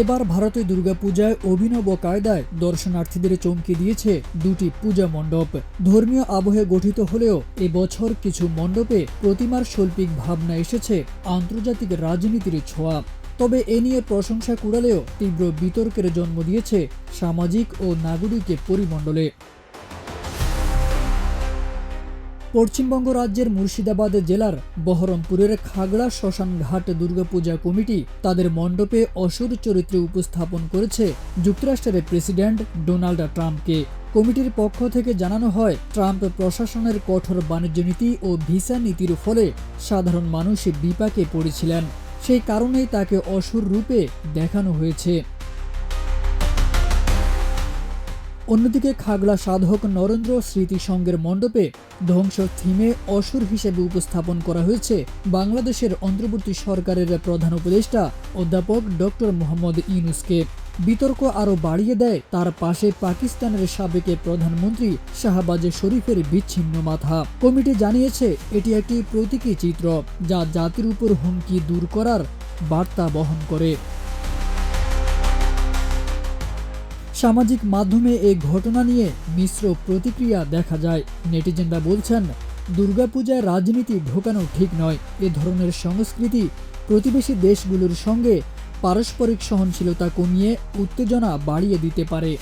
এবার ভারতে দুর্গাপূজায় অভিনব কায়দায় দর্শনার্থীদের চমকে দিয়েছে দুটি পূজা মণ্ডপ। ধর্মীয় আবহে গঠিত হলেও এবছর কিছু মণ্ডপে প্রতিমার শৈল্পিক ভাবনা এসেছে আন্তর্জাতিক রাজনীতির ছোঁয়া। তবে এ নিয়ে প্রশংসা কুড়ালেও তীব্র বিতর্কের জন্ম দিয়েছে সামাজিক ও নাগরিকের পরিমণ্ডলে। পশ্চিমবঙ্গ রাজ্যের মুর্শিদাবাদ জেলার বহরমপুরের খাগড়া শ্মশান ঘাট দুর্গাপূজা কমিটি তাদের মণ্ডপে অসুর চরিত্রে উপস্থাপন করেছে যুক্তরাষ্ট্রের প্রেসিডেন্ট ডোনাল্ড ট্রাম্পকে। কমিটির পক্ষ থেকে জানানো হয়, ট্রাম্প প্রশাসনের কঠোর বাণিজ্য নীতি ও ভিসা নীতির ফলে সাধারণ মানুষ বিপাকে পড়েছিলেন। সেই কারণেই তাকে অসুর রূপে দেখানো হয়েছে। অন্যদিকে খাগড়া সাধক নরেন্দ্র স্মৃতি সংঘের মণ্ডপে ধ্বংস থিমে অসুর হিসেবে উপস্থাপন করা হয়েছে বাংলাদেশের অন্তর্বর্তী সরকারের প্রধান উপদেষ্টা অধ্যাপক ডক্টর মোহাম্মদ ইউনুসকে। বিতর্ক আরও বাড়িয়ে দেয়, তার পাশে পাকিস্তানের সাবেক প্রধানমন্ত্রী শাহবাজ শরীফের বিচ্ছিন্ন মাথা। কমিটি জানিয়েছে, এটি একটি প্রতীকী চিত্র, যা জাতির উপর হুমকি দূর করার বার্তা বহন করে। সামাজিক মাধ্যমে এই ঘটনা নিয়ে মিশ্র প্রতিক্রিয়া দেখা যায়। নেটিজেনরা বলছেন, দুর্গাপূজায় রাজনীতি ঢোকানো ঠিক নয়। এ ধরনের সংস্কৃতি প্রতিবেশী দেশগুলোর সঙ্গে পারস্পরিক সহনশীলতা কমিয়ে উত্তেজনা বাড়িয়ে দিতে পারে।